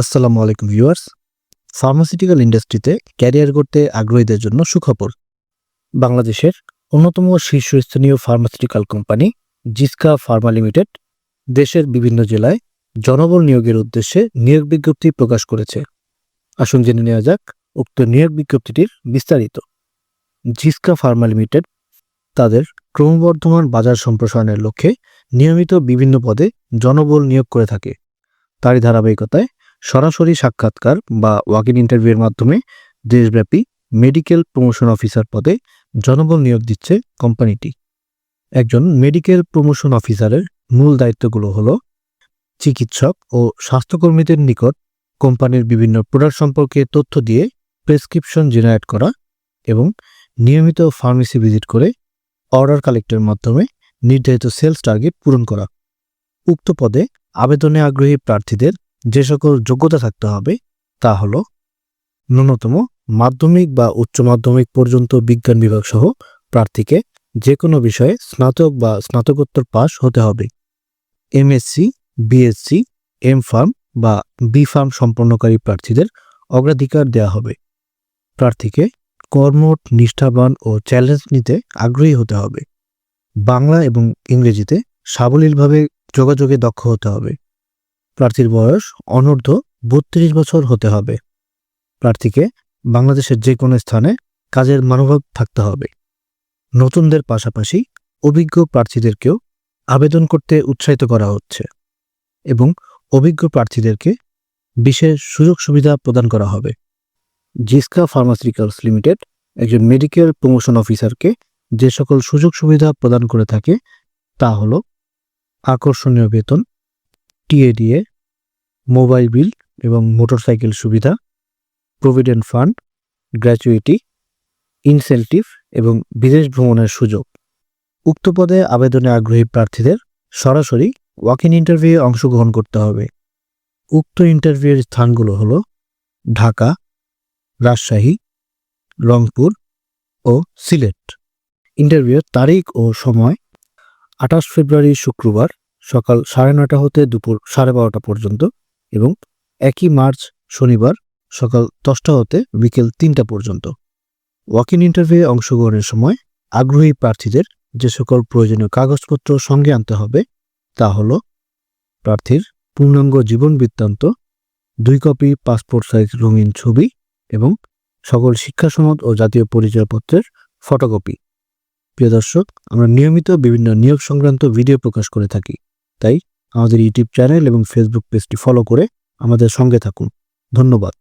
আসসালামু আলাইকুম viewers. Pharmaceutical ইন্ডাস্ট্রিতে ক্যারিয়ার করতে আগ্রহীদের জন্য সুখবর। বাংলাদেশের অন্যতম শীর্ষস্থানীয় pharmaceutical company Ziska pharma limited দেশের বিভিন্ন জেলায় জনবল নিয়োগের উদ্দেশ্যে নিয়োগ বিজ্ঞপ্তি প্রকাশ করেছে। আসুন জেনে নেওয়া যাক উক্ত নিয়োগ বিজ্ঞপ্তিটির বিস্তারিত। জিসকা ফার্মা লিমিটেড তাদের ক্রমবর্ধমান বাজার সম্প্রসারণের লক্ষ্যে নিয়মিত বিভিন্ন পদে জনবল নিয়োগ করে থাকে। তারই ধারাবাহিকতায় সরাসরি সাক্ষাৎকার বা ওয়াক ইন ইন্টারভিউয়ের মাধ্যমে দেশব্যাপী মেডিকেল প্রমোশন অফিসার পদে জনবল নিয়োগ দিচ্ছে কোম্পানিটি একজন মেডিকেল প্রমোশন অফিসারের মূল দায়িত্বগুলো হলো চিকিৎসক ও স্বাস্থ্যকর্মীদের নিকট কোম্পানির বিভিন্ন প্রোডাক্ট সম্পর্কে তথ্য দিয়ে প্রেসক্রিপশন জেনারেট করা এবং নিয়মিত ফার্মেসি ভিজিট করে অর্ডার কালেক্টের মাধ্যমে নির্ধারিত সেলস টার্গেট পূরণ করা। উক্ত পদে আবেদনে আগ্রহী প্রার্থীদের যে সকল যোগ্যতা থাকতে হবে, তা হল ন্যূনতম মাধ্যমিক বা উচ্চ মাধ্যমিক পর্যন্ত বিজ্ঞান বিভাগ সহ প্রার্থীকে যে কোনো বিষয়ে স্নাতক বা স্নাতকোত্তর পাশ হতে হবে। এমএসসি বিএসসি এম ফার্ম বা বি ফার্ম সম্পন্নকারী প্রার্থীদের অগ্রাধিকার দেওয়া হবে। প্রার্থীকে কর্মঠ, নিষ্ঠাবান ও চ্যালেঞ্জ নিতে আগ্রহী হতে হবে। বাংলা এবং ইংরেজিতে সাবলীলভাবে যোগাযোগে দক্ষ হতে হবে। প্রার্থীর বয়স অনূর্ধ্ব বত্রিশ বছর হতে হবে। প্রার্থীকে বাংলাদেশের যে কোনো স্থানে কাজের মনোভাব থাকতে হবে। নতুনদের পাশাপাশি অভিজ্ঞ প্রার্থীদেরকেও আবেদন করতে উৎসাহিত করা হচ্ছে এবং অভিজ্ঞ প্রার্থীদেরকে বিশেষ সুযোগ সুবিধা প্রদান করা হবে। জিসকা ফার্মাসিউটিক্যালস লিমিটেড একজন মেডিকেল প্রমোশন অফিসারকে যে সকল সুযোগ সুবিধা প্রদান করে থাকে তা হলো আকর্ষণীয় বেতন টিএডিএ মোবাইল বিল এবং মোটরসাইকেল সুবিধা, প্রভিডেন্ট ফান্ড, গ্র্যাচুইটি, ইনসেন্টিভ এবং বিদেশ ভ্রমণের সুযোগ। উক্ত পদে আবেদনে আগ্রহী প্রার্থীদের সরাসরি ওয়াক ইন ইন্টারভিউয়ে অংশগ্রহণ করতে হবে। উক্ত ইন্টারভিউয়ের স্থানগুলো হল ঢাকা, রাজশাহী, রংপুর ও সিলেট। ইন্টারভিউয়ের তারিখ ও সময় আঠাশ ফেব্রুয়ারি শুক্রবার সকাল সাড়ে নয়টা হতে দুপুর সাড়ে বারোটা পর্যন্ত এবং একই মার্চ শনিবার সকাল দশটা হতে বিকেল তিনটা পর্যন্ত। ওয়াক ইন ইন্টারভিউয়ে অংশগ্রহণের সময় আগ্রহী প্রার্থীদের যে সকল প্রয়োজনীয় কাগজপত্র সঙ্গে আনতে হবে তা হল প্রার্থীর পূর্ণাঙ্গ জীবন বৃত্তান্ত, দুই কপি পাসপোর্ট সাইজ রঙিন ছবি এবং সকল শিক্ষা সনদ ও জাতীয় পরিচয়পত্রের ফটোকপি। প্রিয় দর্শক, আমরা নিয়মিত বিভিন্ন নিয়োগ সংক্রান্ত ভিডিও প্রকাশ করে থাকি। তাই আমাদের ইউটিউব চ্যানেল এবং ফেসবুক পেজটি ফলো করে আমাদের সঙ্গে থাকুন। ধন্যবাদ।